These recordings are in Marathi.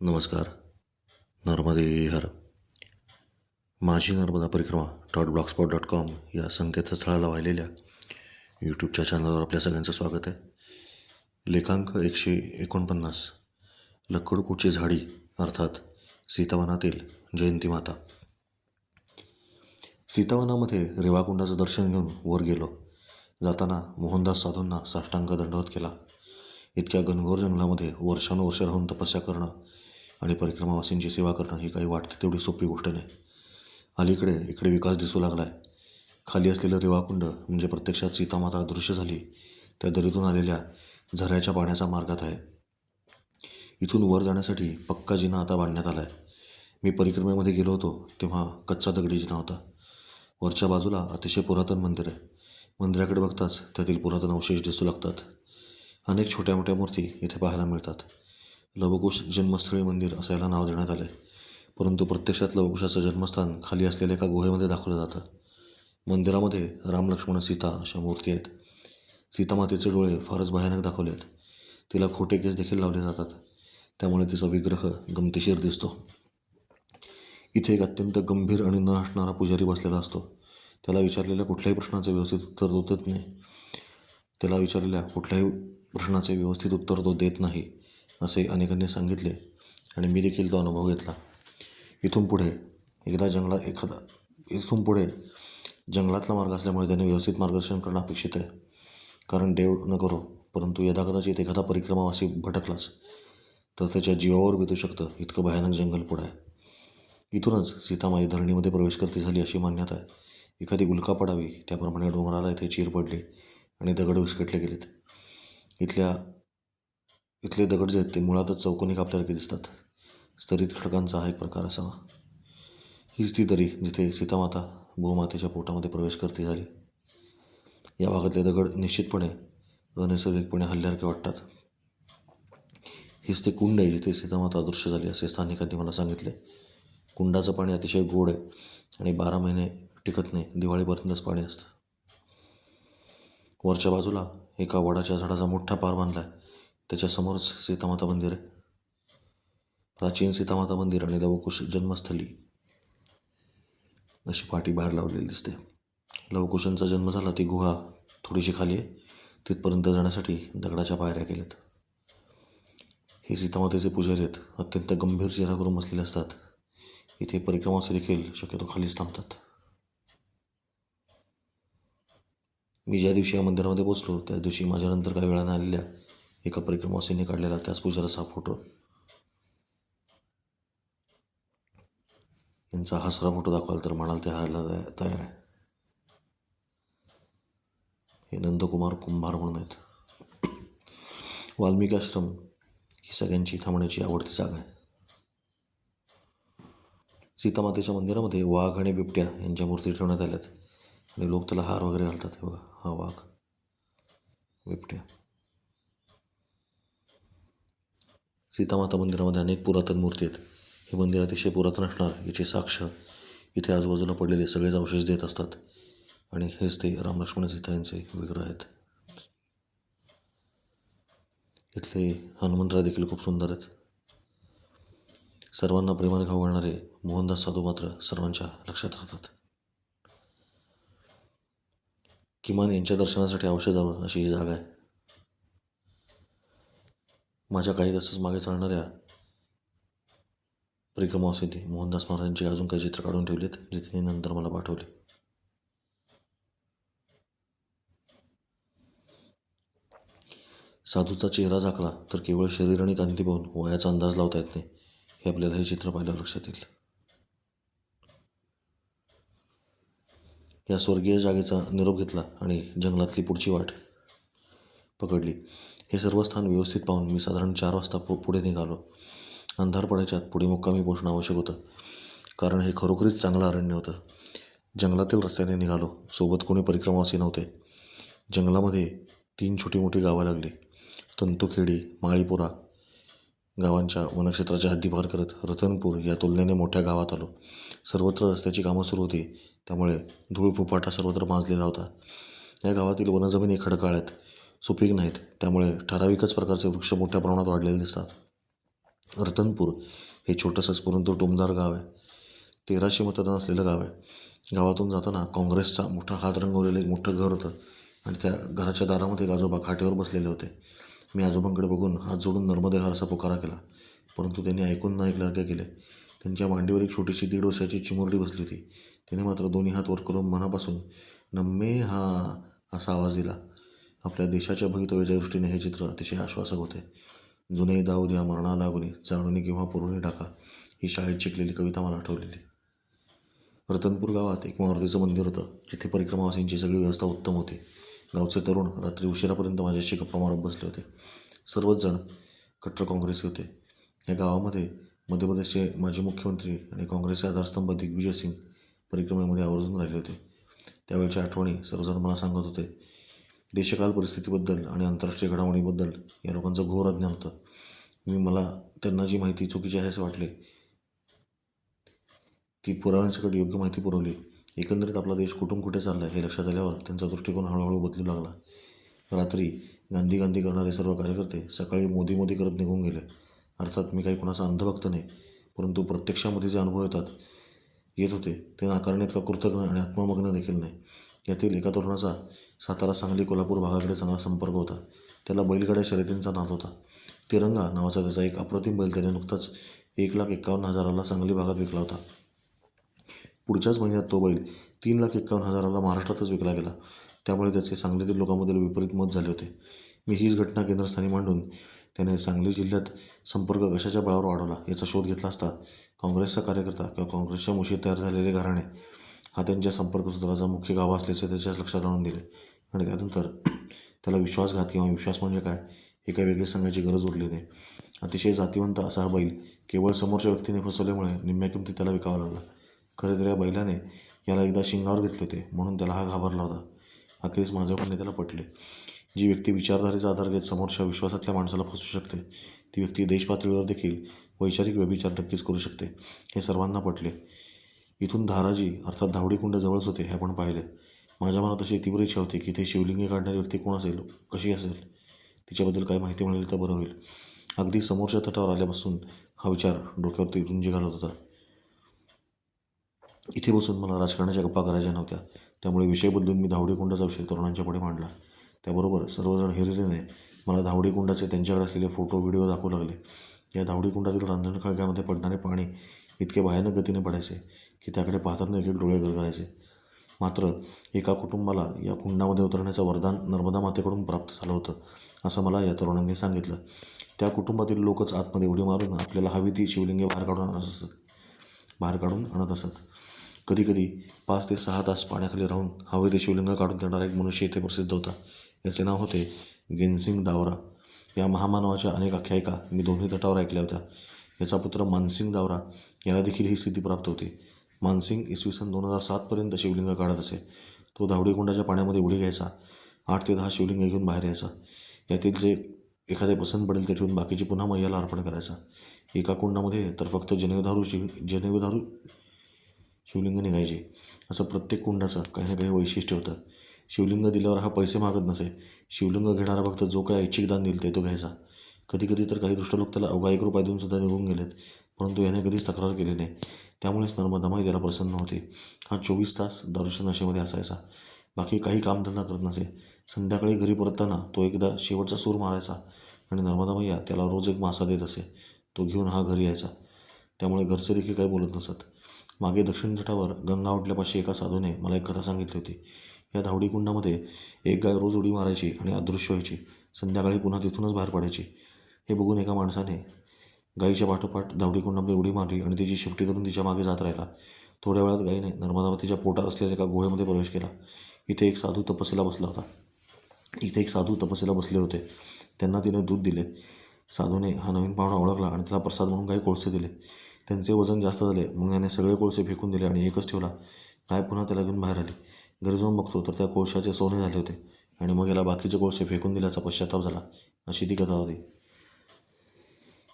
नमस्कार. नर्मदे हर. माझी नर्मदा परिक्रमा डॉट ब्लॉगस्पॉट डॉट कॉम या संकेतस्थळाला वाहिलेल्या यूट्यूबच्या चॅनलवर आपल्या सगळ्यांचं स्वागत आहे. लेखांक एकशे एकोणपन्नास लक्कडकूटची झाडी अर्थात सीतावनातील जयंती माता. सीतावनामध्ये रेवाकुंडाचं दर्शन घेऊन वर गेलो. जाताना मोहनदास साधूंना साष्टांग दंडवत केला. इतक्या घनघोर जंगलामध्ये वर्षानुवर्ष राहून तपस्या करणं आणि परिक्रमावासींची सेवा करणं ही काही वाटते तेवढी सोपी गोष्ट नाही. अलीकडे इकडे विकास दिसू लागला आहे खाली असलेलं रेवाकुंड म्हणजे प्रत्यक्षात सीतामाता दृश्य झाली. त्या दरीतून आलेल्या झऱ्याच्या पाण्याचा मार्गात आहे. इथून वर जाण्यासाठी पक्का जिना आता बांधण्यात आला आहे मी परिक्रमेमध्ये गेलो होतो तेव्हा कच्चा दगडी जिना होता. वरच्या बाजूला अतिशय पुरातन मंदिर आहे. मंदिराकडे बघताच त्यातील पुरातन अवशेष दिसू लागतात. अनेक छोट्या मोठ्या मूर्ती इथे पाहायला मिळतात. लवकुश जन्मस्थळी मंदिर असायला नाव देण्यात आले परंतु प्रत्यक्षात लवकुशाचं जन्मस्थान खाली असलेल्या एका गुहेमध्ये दाखवलं जातं. मंदिरामध्ये राम लक्ष्मण सीता अशा मूर्ती आहेत. सीतामातेचे डोळे फारच भयानक दाखवले आहेत तिला खोटे केस देखील लावले जातात. त्यामुळे तिचा विग्रह गमतीशीर दिसतो. इथे एक अत्यंत गंभीर आणि न असणारा पुजारी बसलेला असतो. त्याला विचारलेल्या कुठल्याही प्रश्नाचं व्यवस्थित उत्तर तो देत नाही. त्याला विचारलेल्या कुठल्याही प्रश्नाचे व्यवस्थित उत्तर तो देत नाही. असे अनेकांनी सांगितले आणि मी देखील तो अनुभव घेतला. इथून पुढे एकदा जंगलात एखादा इथून पुढे जंगलातला मार्ग असल्यामुळे त्याने व्यवस्थित मार्गदर्शन करणं अपेक्षित आहे. कारण देव न करो परंतु यदाकदाचित एखादा परिक्रमावासी भटकलाच तर त्याच्या जीवावर बेतू शकतं. इतकं भयानक जंगल पुढं आहे. इथूनच सीतामाई धरणीमध्ये प्रवेश करते झाली अशी मान्यता आहे. एखादी गुलका पडावी त्याप्रमाणे डोंगराला इथे चीर पडली आणि दगड विस्कटले गेलेत. इथल्या इथले दगड जे आहेत ते मुळातच चौकोनी कापल्यासारखे दिसतात. स्तरित खडकांचा हा एक प्रकार असावा. हीच ती दरी जिथे सीतामाता भूमातेच्या पोटामध्ये प्रवेश करते झाली. या भागातले दगड निश्चितपणे अनैसर्गिकपणे हल्ल्यासारखे वाटतात. हीच ते कुंड आहे जिथे सीतामाता अदृश्य झाली असे स्थानिकांनी मला सांगितले. कुंडाचं पाणी अतिशय गोड आहे आणि बारा महिने टिकत नाही दिवाळीपर्यंतच पाणी असतं. वरच्या बाजूला एका वडाच्या झाडाचा मोठा पार बांधला आहे त्याच्यासमोरच सीतामाता मंदिर आहे. प्राचीन सीतामाता मंदिर आणि लवकुश जन्मस्थली. अशी पाठी बाहेर लावलेली दिसते. लवकुशांचा जन्म झाला ती गुहा थोडीशी खाली आहे. तिथपर्यंत जाण्यासाठी दगडाच्या पायऱ्या केल्यात. हे सीतामातेचे पुजारी आहेत. अत्यंत गंभीर चेहरा करून बसलेले असतात. इथे परिक्रमाचे देखील शक्यतो खालीच थांबतात. मी ज्या दिवशी या मंदिरामध्ये पोचलो त्या दिवशी माझ्यानंतर काही वेळानं आलेल्या एका परिक्रमासीने काढलेला त्याच पुजाराचा फोटो. यांचा हसरा फोटो दाखवाल तर म्हणाल ते हारायला तया- तयार आहे. हे नंदकुमार कुंभार म्हणून आहेत. वाल्मिकी आश्रम ही सगळ्यांची थांबण्याची आवडती जागा आहे. सीतामातेच्या मंदिरामध्ये वाघ आणि बिबट्या यांच्या मूर्ती ठेवण्यात आल्यात. आणि लोक त्याला हार वगैरे घालतात. हे बघा हा वाघ बिबट्या. सीतामाता मंदिरामध्ये अनेक पुरातन मूर्ती आहेत. हे मंदिर अतिशय पुरातन असणार याची साक्ष इथे आजूबाजूला पडलेले सगळेच अवशेष देत असतात. आणि हेच ते रामलक्ष्मण सीता यांचे विग्रह आहेत. इथले हनुमंतराय देखील खूप सुंदर आहेत. सर्वांना प्रेमाने खाऊ घालणारे मोहनदास साधू मात्र सर्वांच्या लक्षात राहतात. किमान यांच्या दर्शनासाठी अवश्य जावं अशी ही जागा आहे. माझ्या काही तासच मागे चालणाऱ्या परिक्रमावासींनी मोहनदास महाराजांची अजून काही चित्र काढून ठेवलेत जे त्यांनी नंतर मला पाठवले. साधूचा चेहरा झाकला तर केवळ शरीर आणि कांती पाहून वयाचा अंदाज लावता येत नाही हे आपल्याला हे चित्र पाहिल्यावर लक्षात येईल. या स्वर्गीय जागेचा निरोप घेतला आणि जंगलातली पुढची वाट पकडली. हे सर्व स्थान व्यवस्थित पाहून मी साधारण चार वाजता पु पुढे निघालो. अंधार पडायच्यात पुढे मुक्कामी पोचणं आवश्यक होतं. कारण हे खरोखरीच चांगलं अरण्य होतं. जंगलातील रस्त्याने निघालो. सोबत कोणी परिक्रमावासी नव्हते. जंगलामध्ये तीन छोटी मोठी गावं लागली. तंतुखेडी माळीपुरा गावांच्या वनक्षेत्राच्या हद्दी पार करत रतनपूर या तुलनेने मोठ्या गावात आलो. सर्वत्र रस्त्याची कामं सुरू होती. त्यामुळे धूळ फुपाटा सर्वत्र माजलेला होता. या गावातील वनजमिनी खडकाळ आहेत सुपीक नाहीत. त्यामुळे ठराविकच प्रकारचे वृक्ष मोठ्या प्रमाणात वाढलेले दिसतात. रतनपूर हे छोटंसंच परंतु टोमदार गाव आहे. तेराशे मतदान असलेलं गाव आहे. गावातून जाताना काँग्रेसचा मोठा हात रंगवलेलं एक मोठं घर होतं. आणि त्या घराच्या दारामध्ये एक आजोबा खाटेवर बसलेले होते. मी आजोबांकडे बघून हात जोडून नर्मदे असा पुकारा केला. परंतु त्यांनी ऐकून ना ऐकल्यासारखे केले? त्यांच्या मांडीवर एक छोटीशी दीड वर्षाची चिमुरडी बसली होती. त्याने मात्र दोन्ही हात वर करून मनापासून नम्मे हा असा आवाज दिला. आपल्या देशाच्या भवितव्याच्या दृष्टीने हे चित्र अतिशय आश्वासक होते. जुने दाऊ द्या मरणा लागुनी जाणूनी किंवा पुरवणी टाका ही शाळेत शिकलेली कविता मला आठवलेली. रतनपूर गावात एक मारुतीचं मंदिर होतं जिथे परिक्रमावासींची सगळी व्यवस्था उत्तम होती. गावचे तरुण रात्री उशिरापर्यंत माझ्याशी गप्पा मारत बसले होते. सर्वच जण कट्टर काँग्रेसी होते. या गावामध्ये मध्य प्रदेशचे माजी मुख्यमंत्री आणि काँग्रेसचे आधारस्तंभ दिग्विजय सिंग परिक्रमेमध्ये आवर्जून राहिले होते. त्यावेळच्या आठवणी सर्वजण मला सांगत होते देशकाल परिस्थितीबद्दल आणि आंतरराष्ट्रीय घडामोडीबद्दल या लोकांचं घोर अज्ञान होतं. मी मला त्यांना जी माहिती चुकीची आहे असं वाटले ती पुराव्यांसकट योग्य माहिती पुरवली. एकंदरीत आपला देश कुठून कुठे चालला हे लक्षात आल्यावर त्यांचा दृष्टिकोन हळूहळू बदलू लागला. रात्री गांधी गांधी करणारे सर्व कार्यकर्ते सकाळी मोदी मोदी करत निघून गेले. अर्थात मी काही कुणाचा अंधभक्त नाही परंतु प्रत्यक्षामध्ये जे अनुभव येतात येत होते ते नाकारण्यात का कृतज्ञ आणि आत्ममग्न देखील नाही. यातील एका तरुणाचा सातारा सांगली कोल्हापूर भागाकडे चांगला संपर्क होता. त्याला बैलगाड्या शर्यतींचा नाद होता. तिरंगा नावाचा त्याचा एक अप्रतिम बैल त्याने नुकताच एक लाख एक्कावन्न हजाराला सांगली भागात विकला होता. पुढच्याच महिन्यात तो बैल तीन लाख एक्कावन्न हजाराला महाराष्ट्रातच विकला गेला. त्यामुळे त्याचे सांगलीतील लोकांमधील विपरीत मत झाले होते. मी हीच घटना केंद्रस्थानी मांडून त्याने सांगली जिल्ह्यात संपर्क कशाच्या बळावर वाढवला याचा शोध घेतला असता काँग्रेसचा कार्यकर्ता किंवा काँग्रेसच्या मुशीत तयार झालेले घराणे हा त्यांच्या संपर्कसूत्राचा मुख्य गाभा असल्याचे त्याच्याच लक्षात आणून दिले आणि त्यानंतर त्याला विश्वासघात किंवा विश्वास म्हणजे काय हे काही वेगळे सांगायची गरज उरली नाही. अतिशय जातिवंत असा हा बैल केवळ समोरच्या व्यक्तीने फसवल्यामुळे निम्म्या किमतीत त्याला विकावा लागला. खरे तर या बैलाने याला एकदा शिंगावर घेतले होते म्हणून त्याला हा घाबरला होता. अखेरीस माझ्या म्हणणे त्याला पटले. जी व्यक्ती विचारधारेचा आधार घेत समोरच्या विश्वासातल्या माणसाला फसू शकते ती व्यक्ती देशपातळीवर देखील वैचारिक व्यभिचार नक्कीच करू शकते हे सर्वांना पटले. इथून धाराजी अर्थात धावडीकुंड जवळच होते हे आपण पाहिले. माझ्या मनात अशी तीव्र इच्छा होती की ते शिवलिंगे काढणारी व्यक्ती कोण असेल? कशी असेल? तिच्याबद्दल काही माहिती मिळेल तर बरं होईल. अगदी समोरच्या तटावर आल्यापासून हा विचार डोक्यावरती रुंजी घालत होता. इथे बसून मला राजकारणाच्या गप्पा करायच्या नव्हत्या. त्यामुळे विषय बदलून मी धावडीकुंडाचा विषय तरुणांच्या पुढे मांडला. त्याबरोबर सर्वजण हिरिरीने मला धावडीकुंडाचे त्यांच्याकडे असलेले फोटो व्हिडिओ दाखवू लागले. या धावडीकुंडातील रांजण खळग्यामध्ये पडणारे पाणी इतके भयानक गतीने पडायचे. की त्याकडे पाहताना एक डोळे गरगरायचे मात्र एका कुटुंबाला या कुंडामध्ये उतरण्याचं वरदान नर्मदा मातेकडून प्राप्त झालं होतं असं मला या तरुणांनी सांगितलं. त्या कुटुंबातील लोकच आतमध्ये उडी मारून आपल्याला हवी ती शिवलिंगे बाहेर काढून आणत असत. बाहेर काढून आणत असत. कधीकधी पाच ते सहा तास पाण्याखाली राहून हवे ते शिवलिंग काढून देणारा एक मनुष्य इथे प्रसिद्ध होता. याचे नाव होते गेनसिंग दावरा. या महामानवाच्या अनेक आख्यायिका मी दोन्ही तटावर ऐकल्या होत्या. याचा पुत्र मानसिंग दावरा याला देखील ही स्थिती प्राप्त होती. मानसिंग इसवी सन दोन हजार सातपर्यंत शिवलिंग काढत असे. तो धावडी कुंडाच्या पाण्यामध्ये उडी घ्यायचा. आठ ते दहा शिवलिंग घेऊन बाहेर यायचा. यातील जे एखादे पसंत पडेल ते ठेवून बाकीची पुन्हा मैयाला अर्पण करायचा. एका कुंडामध्ये तर फक्त जनेवधारू शिव जनेवधारू शिवलिंग निघायचे. असं प्रत्येक कुंडाचं काही ना काही वैशिष्ट्य होतं. शिवलिंग दिल्यावर हा पैसे मागत नसे. शिवलिंग घेणारा फक्त जो काही ऐच्छिक दान देईल ते तो घ्यायचा. कधी कधी तर काही दुष्ट लोक त्याला अवघा एक रुपया देऊन सुद्धा निघून गेलेत परंतु याने कधीच तक्रार केली नाही. त्यामुळेच नर्मदामाई त्याला प्रसन्न होते. हा चोवीस तास दारूच्या नशेमध्ये असायचा. बाकी काही कामधंदा करत नसे. संध्याकाळी घरी परतताना तो एकदा शेवटचा सूर मारायचा आणि नर्मदामय्या त्याला रोज एक मासा देत असे. तो घेऊन हा घरी यायचा. त्यामुळे घरचे देखील काही बोलत नसत. मागे दक्षिण तटावर गंगा उठल्यापाशी एका साधूने मला एक कथा सांगितली होती. या धावडी कुंडामध्ये एक गाय रोज उडी मारायची आणि अदृश्य व्हायची. संध्याकाळी पुन्हा तिथूनच बाहेर पडायची. हे बघून एका माणसाने गाईच्या पाठोपाठ धावडी कुंडामध्ये उडी मारली आणि तिची शेपटी धरून तिच्यामागे जात राहिला. थोड्या वेळात गाईने नर्मदावतीच्या पोटात असलेल्या एका गुहेमध्ये प्रवेश केला. इथे एक साधू तपस्येला बसला होता. इथे एक साधू तपस्येला बसले होते. त्यांना तिने दूध दिले. साधूने हा नवीन पाहुणा ओळखला आणि त्याला प्रसाद म्हणून काही कोळसे दिले. त्यांचे वजन जास्त झाले. मग याने सगळे कोळसे फेकून दिले आणि एकच ठेवला. गाय पुन्हा त्याला घेऊन बाहेर आली. घरी जाऊन बघतो तर त्या कोळशाचे सोने झाले होते आणि मग याला बाकीचे कोळसे फेकून दिल्याचा पश्चाताप झाला. अशी ती कथा होती.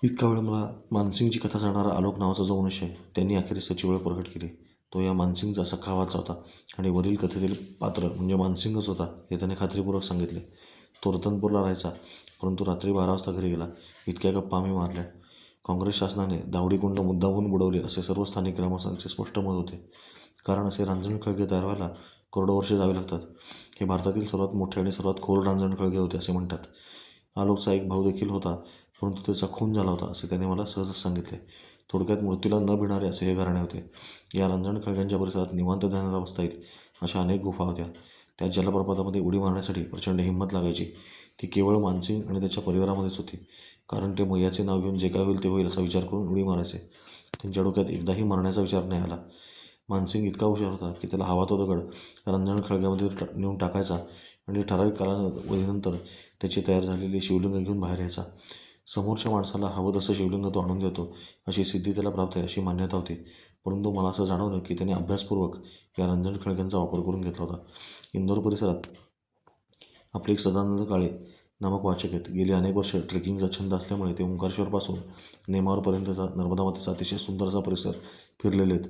इतका वेळ मला मानसिंगची कथा सांगणारा आलोक नावाचा जो मनुष्य आहे त्यांनी अखेरीस त्याची वेळ प्रकट केली. तो या मानसिंगचा सखावाचा होता आणि वरील कथेतील पात्र म्हणजे मानसिंगच होता हे त्याने खात्रीपूर्वक सांगितले. तो रतनपूरला राहायचा परंतु रात्री बारा वाजता घरी गेला. इतक्या गप्पा आम्ही मारल्या. काँग्रेस शासनाने दावडीकुंड मुद्दामहून बुडवले असे सर्व स्थानिक ग्रामस्थांचे स्पष्ट मत होते. कारण असे रांजण खळगे तयार व्हायला करोडो वर्षे जावे लागतात. हे भारतातील सर्वात मोठे आणि सर्वात खोल रांजण खळगे होते असे म्हणतात. आलोकचा एक भाऊ देखील होता. परंतु त्याचा खून झाला होता असे त्याने मला सहजच सांगितले. थोडक्यात मृत्यूला न भिणारे असे हे घराणे होते. या रंजण खळग्यांच्या परिसरात निवांत ध्यानाला बसता येईल अशा अनेक गुफा होत्या. त्या जलप्रपातामध्ये उडी मारण्यासाठी प्रचंड हिंमत लागायची. ती केवळ मानसिंग आणि त्याच्या परिवारामध्येच होती कारण ते मैयाचे नाव घेऊन जे काय होईल ते होईल असा विचार करून उडी मारायचे. त्यांच्या डोक्यात एकदाही मरण्याचा विचार नाही आला. मानसिंग इतका हुशार होता की त्याला हवा तो दगड रंजण खळग्यामध्ये नेऊन टाकायचा आणि ठराविक कालावधीनंतर त्याची तयार झालेली शिवलिंग घेऊन बाहेर यायचा. समोरच्या माणसाला हवं तसं शिवलिंग तो आणून देतो अशी सिद्धी त्याला प्राप्त आहे अशी मान्यता होती. परंतु मला असं जाणवलं की त्याने अभ्यासपूर्वक या रंजन खळग्यांचा वापर करून घेतला होता. इंदोर परिसरात आपले एक सदानंद काळे नामक वाचक आहेत. गेली अनेक वर्ष ट्रेकिंगचा छंद असल्यामुळे ते ओंकारेश्वरपासून नेमावरपर्यंतचा नर्मदा मातेचा अतिशय सुंदरसा परिसर फिरलेले आहेत.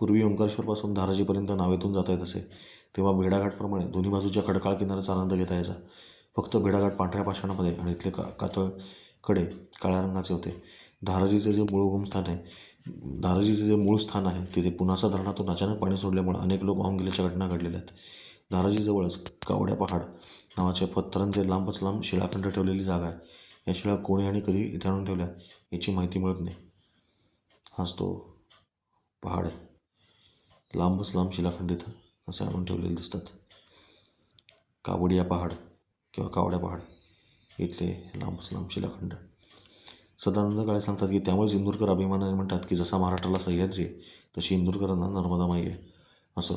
पूर्वी ओंकारेश्वरपासून धाराजीपर्यंत नावेतून जाता येत असे. तेव्हा भेडाघाटप्रमाणे दोन्ही बाजूच्या खडकाळ किनाऱ्याचा आनंद घेता यायचा. फक्त भेडाघाट पांढऱ्या पाषाणामध्ये आणि इथले का कातळ कडे काळ्या रंगाचे होते. धाराजीचे जे मूळ उगमस्थान आहे धाराजीचे जे मूळ स्थान आहे तिथे पुनाचा धरणातून अचानक पाणी सोडल्यामुळे अनेक लोक वाहून गेल्याच्या घटना घडलेल्या आहेत. धाराजीजवळच कावड्या पहाड नावाच्या पत्थरांचे लांबच लांब शिळाखंड ठेवलेली जागा आहे. या शिळा कोणी आणि कधी इथे आणून ठेवल्या याची माहिती मिळत नाही. हाच तो पहाड आहे. लांबच लांब शिलाखंड इथं असे आणून ठेवलेले दिसतात. कावडिया पहाड किंवा कावड्या पहाड. इथले लांबच लांब शिलाखंड सदानंद काळे सांगतात की त्यामुळेच इंदूरकर अभिमानाने म्हणतात की जसा महाराष्ट्राला सह्याद्री आहे तशी इंदूरकरांना नर्मदा माई आहे. असं.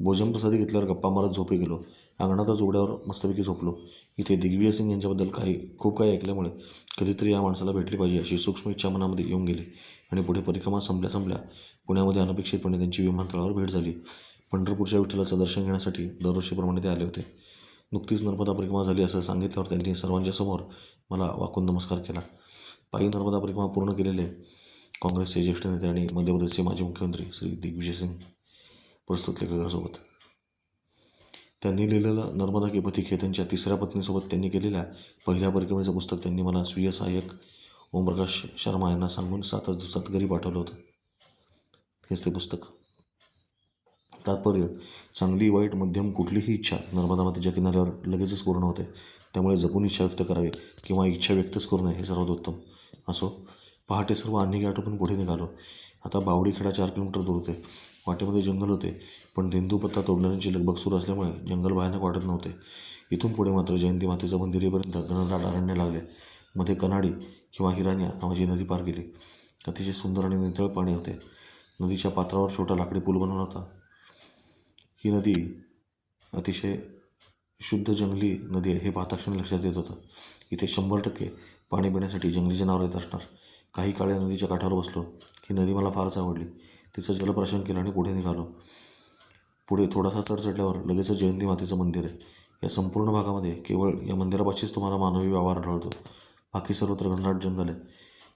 भोजन प्रसादी घेतल्यावर गप्पा मारत झोपे गेलो. अंगणातच उघड्यावर मस्तपैकी झोपलो. इथे दिग्विजय सिंग यांच्याबद्दल काही खूप काही ऐकल्यामुळे कधीतरी या माणसाला भेटली पाहिजे अशी सूक्ष्म इच्छा मनामध्ये येऊन गेली. आणि पुढे परिक्रमा संपल्या संपल्या पुण्यामध्ये अनपेक्षितपणे त्यांची विमानतळावर भेट झाली. पंढरपूरच्या विठ्ठलाचं दर्शन घेण्यासाठी दरवर्षीप्रमाणे ते आले होते. नुकतीच नर्मदा परिक्रमा झाली असं सांगितल्यावर त्यांनी सर्वांच्या समोर मला वाकून नमस्कार केला. पायी नर्मदा परिक्रमा पूर्ण केलेले काँग्रेसचे ज्येष्ठ नेते आणि मध्य प्रदेशचे माजी मुख्यमंत्री श्री दिग्विजय सिंग प्रस्तुत लेखकासोबत. त्यांनी लिहिलेलं नर्मदा की पथिक हे त्यांच्या तिसऱ्या पत्नीसोबत त्यांनी केलेल्या पहिल्या परिक्रमेचं पुस्तक त्यांनी मला स्वीय सहाय्यक ओमप्रकाश शर्मा यांना सांगून सातच दिवसात घरी पाठवलं होतं. हेच ते पुस्तक. तात्पर्य चांगली वाईट मध्यम कुठलीही इच्छा नर्मदा मातेच्या किनाऱ्यावर लगेचच पूर्ण होते. त्यामुळे जपून इच्छा व्यक्त करावी किंवा इच्छा व्यक्तच करू नये हे सर्वात उत्तम. असो पहाटे सर्व आणखी आटोपून पुढे निघालो. आता बावडीखेडा चार किलोमीटर दूर होते. वाटेमध्ये जंगल होते पण तेंदूपत्ता तोडणाऱ्यांची लगबग सुरू असल्यामुळे जंगल भयानक वाटत नव्हते. इथून पुढे मात्र जयंती मातेचं मंदिरेपर्यंत घनदाट अरण्य लागले. मध्ये कनाडी किंवा हिराण्या नावाची नदी पार केली. अतिशय सुंदर आणि नितळ पाणी होते. नदीच्या पात्रावर छोटा लाकडी पूल बनवला होता. ही नदी अतिशय शुद्ध जंगली नदी आहे हे पाहता क्षणी लक्षात येत होतं. इथे शंभर टक्के पाणी पिण्यासाठी जंगली जनावर येत असणार. काही काळ या नदीच्या काठावर बसलो. ही नदी मला फारच आवडली. तिचं जलप्राशन केलं आणि पुढे निघालो. पुढे थोडासा चढ चढल्यावर लगेचच जयंती मातेचं मंदिर आहे. या संपूर्ण भागामध्ये केवळ या मंदिरापाशीच तुम्हाला मानवी व्यवहार आढळतो. बाकी सर्वत्र घनदाट जंगल आहे.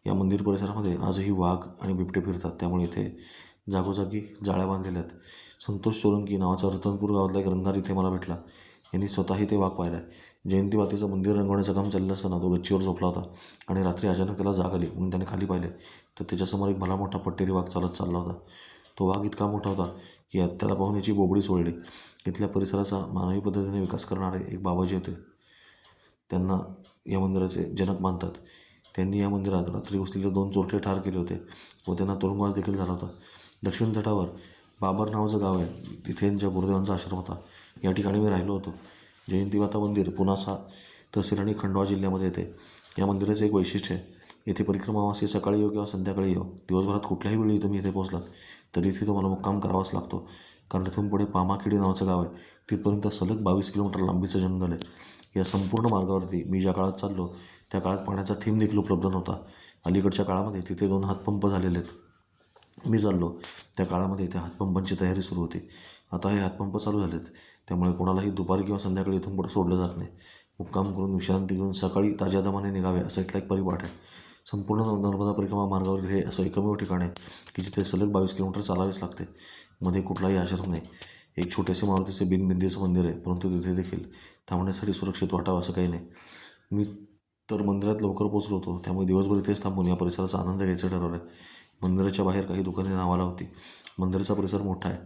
या मंदिर परिसरामध्ये आजही वाघ आणि बिबटे फिरतात. त्यामुळे इथे जागोजागी जाळ्या बांधलेल्या आहेत संतोष सोलंकी नावाचा रतनपूर गावातला एक रंगार इथे मला भेटला. यांनी स्वतःही ते वाघ पाहिला आहे जयंती मातेचं मंदिर रंगवण्याचं काम चाललं असताना तो गच्चीवर झोपला होता आणि रात्री अचानक त्याला जाग आली म्हणून त्याने खाली पाहिले. तर त्याच्यासमोर एक भला मोठा पट्टेरी वाघ चालत चालला होता. तो वाघ इतका मोठा होता की यात त्याला पाहून याची बोबडी सोडली. इथल्या परिसराचा मानवी पद्धतीने विकास करणारे एक बाबाजी होते. त्यांना या मंदिराचे जनक मानतात. त्यांनी या मंदिरात रात्री घुसलेले दोन चोरटे ठार केले होते व त्यांना तुरुंगवास देखील झाला होता. दक्षिण तटावर बाबर नावाचं गाव आहे. तिथे ज्या गुरुदेवांचा आश्रम होता. या ठिकाणी मी राहिलो होतो. जयंती माता मंदिर पुनासा तहसील आणि खंडवा जिल्ह्यामध्ये येते. या मंदिराचं एक वैशिष्ट्य आहे. येथे परिक्रमावासी सकाळी येऊ किंवा संध्याकाळी येऊ. दिवसभरात कुठल्याही वेळी तुम्ही इथे पोहोचलात तरी इथे तुम्हाला मुक्काम करावाच लागतो. कारण इथून पुढे पामाखेडी नावाचं गाव आहे. तिथपर्यंत सलग बावीस किलोमीटर लांबीचं जंगल आहे. या संपूर्ण मार्गावरती मी ज्या काळात चाललो त्या काळात पाण्याचा थीम देखील उपलब्ध नव्हता. अलीकडच्या काळामध्ये तिथे दोन हातपंप झालेले आहेत. मी चाललो त्या काळामध्ये त्या हातपंपांची तयारी सुरू होती. आता हे हातपंप चालू झालेत. त्यामुळे कोणालाही दुपारी किंवा संध्याकाळी इथून पुढे सोडलं जात नाही. मुक्काम करून विश्रांती घेऊन सकाळी ताज्या दमाने निघावे असा इथला एक परिपाठ आहे. संपूर्ण नर्मदा परिक्रमा मार्गावर हे असं एकमेव ठिकाण आहे की जिथे सलग बावीस किलोमीटर चालावेच लागते. मध्ये कुठलाही आश्रम नाही. एक छोटेसे मारुतीचे बिनबिंदीचं मंदिर आहे परंतु तिथे देखील थांबण्यासाठी सुरक्षित वाटावं असं काही नाही. मी तर मंदिरात लवकर पोचलो होतो. त्यामुळे दिवसभर इथेच थांबून या परिसराचा आनंद घ्यायचं ठरवलं. आहे मंदिराच्या बाहेर काही दुकाने नावाला होती. मंदिराचा परिसर मोठा आहे.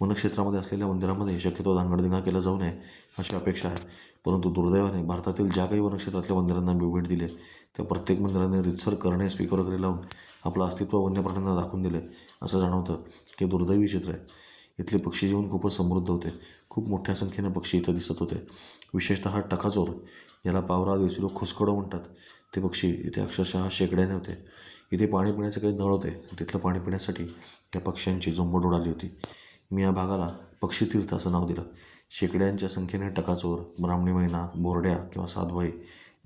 वनक्षेत्रामध्ये असलेल्या मंदिरामध्ये शक्यतो धांगडधिंगा केला जाऊ नये अशी अपेक्षा आहे. परंतु दुर्दैवाने भारतातील ज्या काही वनक्षेत्रातल्या मंदिरांना मी भेट दिली त्या प्रत्येक मंदिराने रितसर करणे स्पीकर वगैरे लावून आपलं अस्तित्व वन्य प्राण्यांना दाखवून दिले असं जाणवतं की दुर्दैवी चित्र आहे. इथले पक्षी जीवन खूपच समृद्ध होते. खूप मोठ्या संख्येने पक्षी इथं दिसत होते. विशेषतः टकाचोर याला पावरा देशी लोक खुसकडं म्हणतात. ते पक्षी इथे अक्षरशः शेकड्याने होते. इथे पाणी पिण्याचे काही नळ होते. तिथलं पाणी पिण्यासाठी त्या पक्ष्यांची झुंबड उडाली होती. मी या भागाला पक्षीतीर्थ असं नाव दिलं. शेकड्यांच्या संख्येने टकाचोर ब्राह्मणी मैना बोरड्या किंवा साधवाई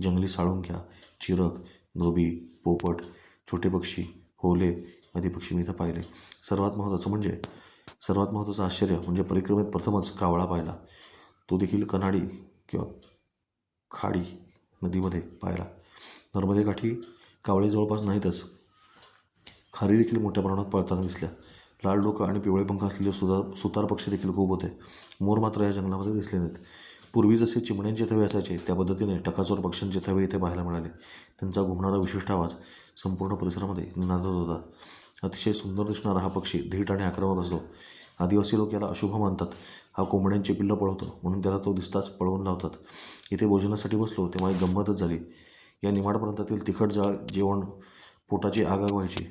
जंगली साळुंख्या चिरक धोबी पोपट छोटे पक्षी होले आदी पक्षी मी इथं पाहिले. सर्वात महत्त्वाचं म्हणजे सर्वात महत्त्वाचं आश्चर्य म्हणजे परिक्रमेत प्रथमच कावळा पाहिला. तो देखील कनाडी किंवा खाडी नदीमध्ये पाहिला. नर्मदेकाठी कावळे जवळपास नाहीतच. खारी देखील मोठ्या प्रमाणात पळताना दिसल्या. लाल डोकं आणि पिवळे पंख असलेले सुधार सुतार पक्षी देखील खूप होते. मोर मात्र या जंगलामध्ये दिसले नाहीत. पूर्वी जसे चिमण्यांचे थवे असायचे त्या पद्धतीने टकाचोर पक्ष्यांचे थवे इथे पाहायला मिळाले. त्यांचा घुमणारा विशिष्ट आवाज संपूर्ण परिसरामध्ये निनादत होता. अतिशय सुंदर दिसणारा हा पक्षी धीट आणि आक्रमक असतो. आदिवासी लोक याला अशुभ मानतात. हा कोंबड्यांची पिल्लं पळवतो म्हणून त्याला तो दिसताच पळवून लावतात. इथे भोजनासाठी बसलो तेव्हा एक गंमतच झाली. या निमाड प्रांतातील तिखट जाळ जेवण पोटाची आगाग व्हायची.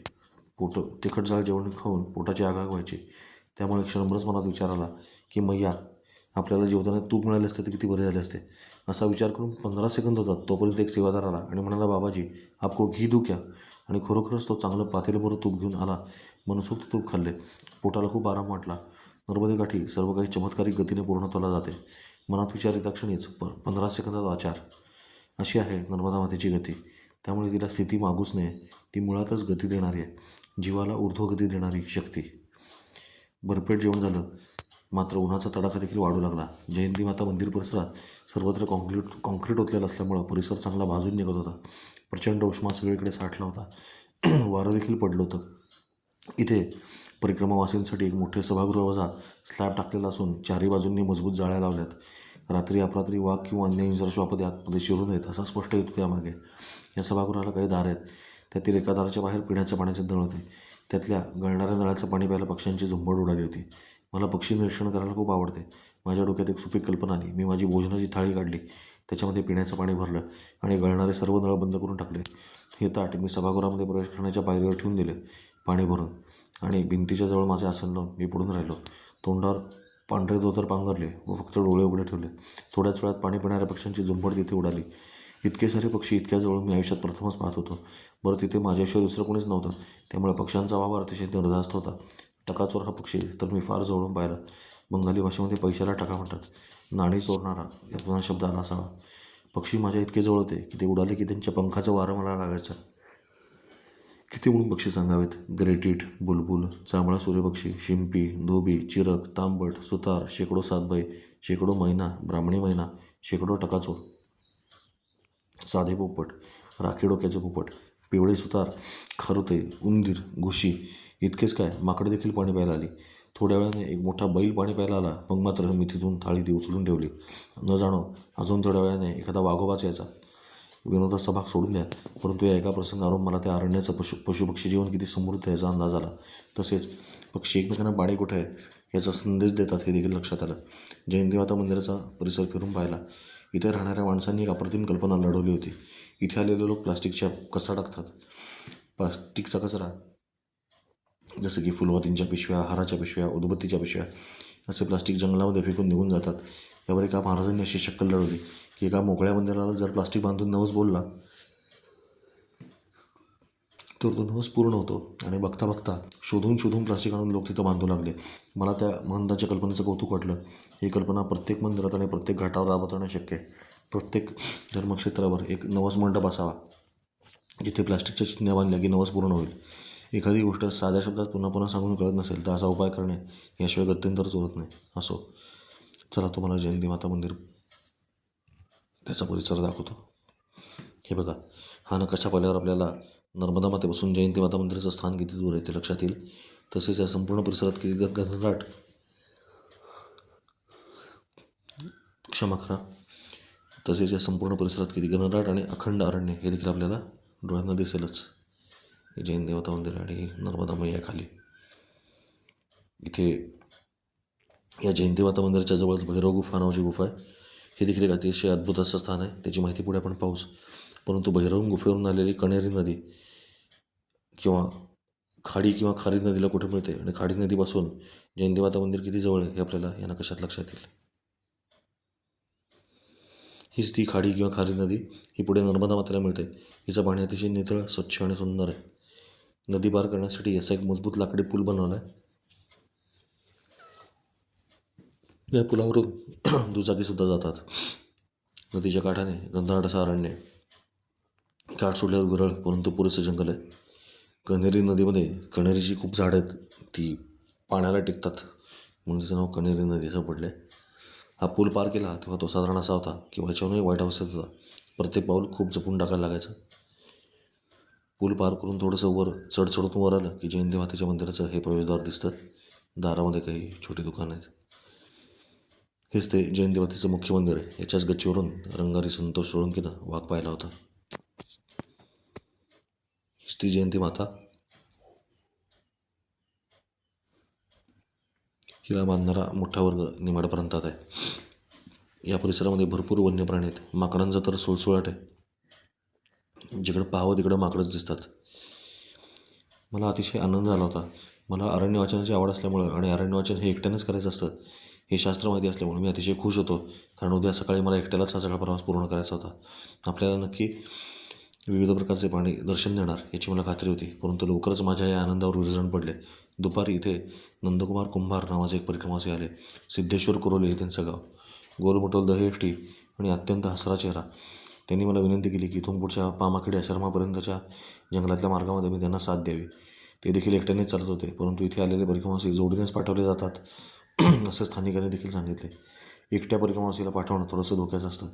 पोट तिखट जाळ जेवण खाऊन पोटाची आगाग व्हायची. त्यामुळे क्षणभरच मनात विचार आला की मैया आपल्याला जेवताना तूप मिळाले असते तर किती बरे झाले असते? असा विचार करून पंधरा सेकंद होतात. तोपर्यंत एक सेवादार आला आणि म्हणाला बाबाजी आपको घी दू क्या? आणि खरोखरच तो चांगलं पातेलभर तूप घेऊन आला. मनसोक्त तूप खाल्ले. पोटाला खूप आराम वाटला. नर्मदेकाठी सर्व काही चमत्कारिक गतीने पूर्णत्वाला जाते. मनात विचार येता क्षणीच प पंधरा सेकंदात आचार. अशी आहे नर्मदा मातेची गती. त्यामुळे तिला स्थिती मागूच नये. ती मुळातच गती देणारी आहे. जीवाला ऊर्ध्वगती देणारी शक्ती. भरपेट जेवण झालं. मात्र उन्हाचा तडाखा देखील वाढू लागला. जयंती माता मंदिर परिसरात सर्वत्र कॉन्क्रीट कॉन्क्रीट ओतलेला असल्यामुळं परिसर चांगला भाजून निघत होता. प्रचंड उष्मा सगळीकडे साठला होता. वारं देखील पडलं होतं. इथे परिक्रमावासींसाठी एक मोठे सभागृह वजा स्लॅब टाकलेला असून चारही बाजूंनी मजबूत जाळ्या लावल्यात. रात्री अपरात्री वाघ किंवा अन्य हिंसर श्वापदे आतमध्ये शिरू येत असा स्पष्ट येतो त्यामागे. या सभागृहाला काही दार आहेत. त्यातील एका दाराच्या बाहेर पिण्याच्या पाण्याचे नळ होते. त्यातल्या गळणाऱ्या नळाचं पाणी प्यायला पक्ष्यांची झुंबड उडाली होती. मला पक्षी निरीक्षण करायला खूप आवडते. माझ्या डोक्यात एक सुपीक कल्पना आली. मी माझी भोजनाची थाळी काढली. त्याच्यामध्ये पिण्याचं पाणी भरलं आणि गळणारे सर्व नळ बंद करून टाकले. हे ताट मी सभागृहामध्ये प्रवेश करण्याच्या पायरीवर ठेवून दिले पाणी भरून. आणि भिंतीच्या जवळ माझे आसन लावून मी पडून राहिलो. तोंडावर पांढरे धोतर पांघरले व फक्त डोळे उघडे ठेवले. थोड्याच वेळात पाणी पिणाऱ्या पक्ष्यांची झुंबड तिथे उडाली. इतके सारे पक्षी इतक्या जवळ मी आयुष्यात प्रथमच पाहत होतो. बरं तिथे माझ्याशिवाय दुसरं कोणीच नव्हतं. त्यामुळे पक्ष्यांचा वावर अतिशय निर्धास्त होता. टकाचोर हा पक्षी तर मी फार जवळून पाहिला. बंगाली भाषेमध्ये पैशाला टका म्हणतात. नाणी चोरणारा यातून हा शब्द आला असावा. पक्षी माझ्या इतके जवळ होते की ते उडाले की त्यांच्या पंखाचं वारं मला लागायचं. किती म्हणून पक्षी सांगावेत? ग्रेटीट बुलबुल जांभळा सूर्यपक्षी शिंपी धोबी चिरक तांबट सुतार शेकडो सातबाई शेकडो मैना ब्राह्मणी मैना शेकडो टकाचोर. साधे पोपट राखी डोक्याचे पोपट पिवळे सुतार खरुते उंदीर घुशी इतकेच काय? माकडे देखील पाणी प्यायला आली. थोड्या वेळाने एक मोठा बैल पाणी प्यायला आला. मग मात्र मी तिथून थाळी ती उचलून ठेवली. न जाणो अजून थोड्या वेळाने एखादा वाघोबाच यायचा. विनोदाचा भाग सोडून द्या. परंतु या एका प्रसंगावरून मला त्या अरण्याचं पशु पशुपक्षी जीवन किती समृद्ध याचा अंदाज आला. तसेच पक्षी एकमेकांना बाडे कुठे आहे याचा संदेश देतात हे देखील लक्षात आलं. जयंतीमाता मंदिराचा परिसर फिरून पाहिला. इथे राहणाऱ्या माणसांनी एक अप्रतिम कल्पना लढवली होती. इथे आलेले लोक प्लास्टिकच्या कचरा टाकतात. प्लास्टिकचा कचरा जसं की फुलवातींच्या पिशव्या हाराच्या पिशव्या उदबत्तीच्या पिशव्या असे प्लास्टिक जंगलामध्ये फेकून निघून जातात. यावर एका महाराजांनी अशी शक्कल लढवली. एका मोकळ्या मंदिराला जर प्लास्टिक बांधून नवस बोलला तर तो नवस पूर्ण होतो. आणि बघता बघता शोधून शोधून प्लास्टिक आणून लोक तिथं बांधू लागले. मला त्या महंताच्या कल्पनेचं कौतुक वाटलं. ही कल्पना प्रत्येक मंदिरात आणि प्रत्येक घाटावर राबवणं शक्य आहे. प्रत्येक धर्मक्षेत्रावर एक नवस मंडप असावा जिथे प्लास्टिकच्या चिन्ह्या बांधल्या की नवस पूर्ण होईल. एखादी गोष्ट साध्या शब्दात पुन्हा पुन्हा सांगून कळत नसेल तर असा उपाय करणे याशिवाय गत्यंतर चोरत नाही. असो. चला तुम्हाला जयंती माता मंदिर त्याचा परिसर दाखवतो. हे बघा हा नकाशा पाहिल्यावर आपल्याला नर्मदा मातेपासून जयंती माता मंदिराचं स्थान किती दूर आहे ते लक्षात येईल. तसेच या संपूर्ण परिसरात किती घनदाट क्षमा करा. तसेच या संपूर्ण परिसरात किती घनराट आणि अखंड अरण्य हे देखील आपल्याला डोळ्यांना दिसेलच. हे जैन देवता मंदिर आणि नर्मदा मैयाखाली इथे या जैन देवता मंदिराच्या जवळच भैरव गुफा नावाची गुफा आहे. हे देखील एक अतिशय अद्भुत असं स्थान आहे. त्याची माहिती पुढे आपण पाहूच. परंतु भैरव गुफेवरून आलेली कणेरी नदी किंवा खाडी किंवा खारी नदीला कुठे मिळते आणि खाडी नदीपासून जयंती माता मंदिर किती जवळ आहे हे आपल्याला या नकाशात लक्षात येईल? हीच ती खाडी किंवा खारी नदी ही पुढे नर्मदा मातेला मिळते. हिचं पाणी अतिशय नितळ स्वच्छ आणि सुंदर आहे. नदी पार करण्यासाठी याचा एक मजबूत लाकडी पूल बनवला आहे. या पुलावरून दुचाकीसुद्धा जातात. नदीच्या काठाने गंधाड असं अरण्य काठ सोडल्यावर विरळ परंतु पुरेसं जंगल आहे. कण्हेरी नदीमध्ये कण्हेरीची खूप झाडं आहेत. ती पाण्याला टिकतात. म्हणून तिचं नाव कण्हेरी नदी असं पडलं आहे हा पूल पार केला तेव्हा तो साधारण असा होता किंवा ह्याच्याहूनही वाईट अवस्थेत होता. प्रत्येक पाऊल खूप जपून टाकायला लागायचं. पूल पार करून थोडंसं वर चढ चढून वर आलं की जैन देवातीच्या मंदिराचं हे प्रवेशद्वार दिसतं. दारामध्ये काही छोटी दुकानं आहेत. हेच ते जैन देवतेचं मुख्य मंदिर आहे. याच्याच गच्चीवरून रंगारी संतोष सोळंकीनं वाघ पाहिला होता. हीच ती जयंती माता. हिला बांधणारा मोठा वर्ग निमाड प्रांतात आहे. या परिसरामध्ये भरपूर वन्य प्राणी आहेत. माकडांचा तर सुळसुळाट आहे. जिकडं पाहावं तिकडं माकडंच दिसतात. मला अतिशय आनंद झाला होता. मला अरण्य वाचनाची आवड असल्यामुळं आणि अरण्य वाचन हे एकट्यानेच करायचं असतं हे शास्त्र माहिती असल्यामुळे मी अतिशय खुश होतो. कारण उद्या सकाळी मला एकट्यालाच हा सगळा प्रवास पूर्ण करायचा होता. आपल्याला नक्की विविध प्रकारचे पाणी दर्शन देणार याची मला खात्री होती. परंतु लवकरच माझ्या या आनंदावर विरजण पडले. दुपारी इथे नंदकुमार कुंभार नावाचे एक परिक्रमाचे आले. सिद्धेश्वर कुरोले हे त्यांचं गाव. गोलमटोल दहेष्टी आणि अत्यंत हसरा चेहरा. त्यांनी मला विनंती केली की इथून पुढच्या पामाखेडी आश्रमापर्यंतच्या जंगलातल्या मार्गामध्ये मी त्यांना साथ द्यावी. ते देखील एकट्यानेच चालत होते. परंतु इथे आलेले परिक्रमासी जोडीनेच पाठवले जातात. असं स्थानिकांनी देखील सांगितले एकट्या परिक्रमासीला पाठवणं थोडंसं धोक्याचं असतं.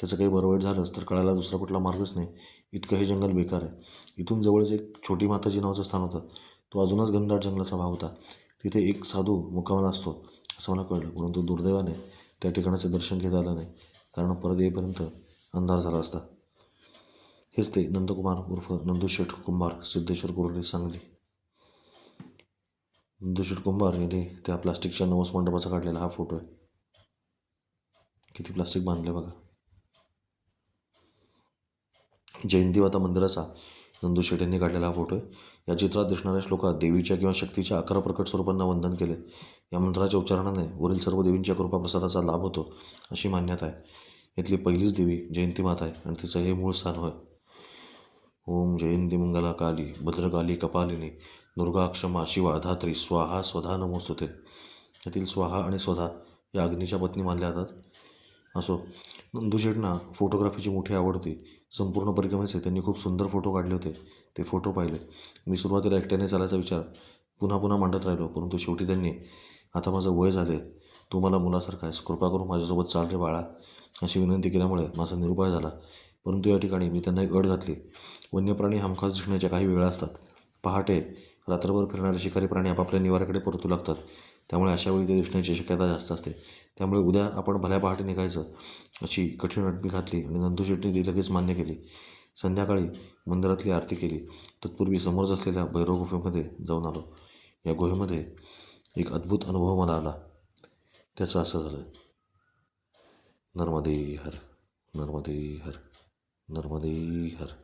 त्याचं काही बरं झालंच तर कळायला दुसरा कुठला मार्गच नाही. इतकं हे जंगल बेकार आहे. इथून जवळच एक छोटी माताजी नावाचं स्थान होतं. तो अजूनच घनदाट जंगलाचा भाग होता. तिथे एक साधू मुकामाला असतो असं मला कळलं. परंतु दुर्दैवाने त्या ठिकाणाचं दर्शन घेता आलं नाही. कारण परत येईपर्यंत अंधार झाला असता. हेच ते नंदकुमार उर्फ नंदू शेठ कुंभार सिद्धेश्वर कुर्ले सांगली. नंदुशेठ कुंभार यांनी त्या प्लास्टिकच्या नवस मंडपाचा काढलेला हा फोटो आहे. किती प्लास्टिक बांधले बघा. जयंतीवाता मंदिराचा नंदू शेट यांनी काढलेला हा फोटो आहे. या चित्रात दिसणाऱ्या श्लोकात देवीच्या किंवा शक्तीच्या अकरा प्रकट स्वरूपांना वंदन केले या मंत्राच्या उच्चारणाने वरील सर्व देवींच्या कृपाप्रसादाचा लाभ होतो अशी मान्यता आहे. इथली पहिलीच देवी जयंती माता आहे आणि तिचं हे मूळ स्थान होय. ओम जयंती मंगला काली भद्रकाली कपालिनी दुर्गा क्षमा शिवा धात्री स्वाहा स्वधा नमोस्तुते. यातील स्वाहा आणि स्वधा या अग्नीच्या पत्नी मानल्या जातात. असो नंदूशेठना फोटोग्राफीची मोठी आवड होती. संपूर्ण परिक्रमेचे त्यांनी खूप सुंदर फोटो काढले होते. ते फोटो पाहिले. मी सुरुवातीला एकट्याने चालायचा विचार पुन्हा पुन्हा मांडत राहिलो परंतु शेवटी त्यांनी आता माझं वय झाले तू मला मुलासारखा आहेस. कृपा करून माझ्यासोबत चाल रे बाळा. अशी विनंती केल्यामुळे माझा निरुपाय झाला. परंतु या ठिकाणी मी त्यांना एक अट घातली. वन्यप्राणी हमखास दिसण्याच्या काही वेळा असतात. पहाटे रात्रभर फिरणारे शिकारी प्राणी आपापल्या निवाऱ्याकडे परतू लागतात. त्यामुळे अशा वेळी ते दिसण्याची शक्यता जास्त असते. त्यामुळे उद्या आपण भल्या पहाटे निघायचं अशी कठीण अटमी घातली आणि नंदू शेट्टी ती लगेच मान्य केली. संध्याकाळी मंदिरातली आरती केली. तत्पूर्वी समोरच असलेल्या भैरव गुफेमध्ये जाऊन आलो. या गुहेमध्ये एक अद्भुत अनुभव मला आला. त्याचं असं झालं. नर्मदे हर नर्मदे हर नर्मदे हर.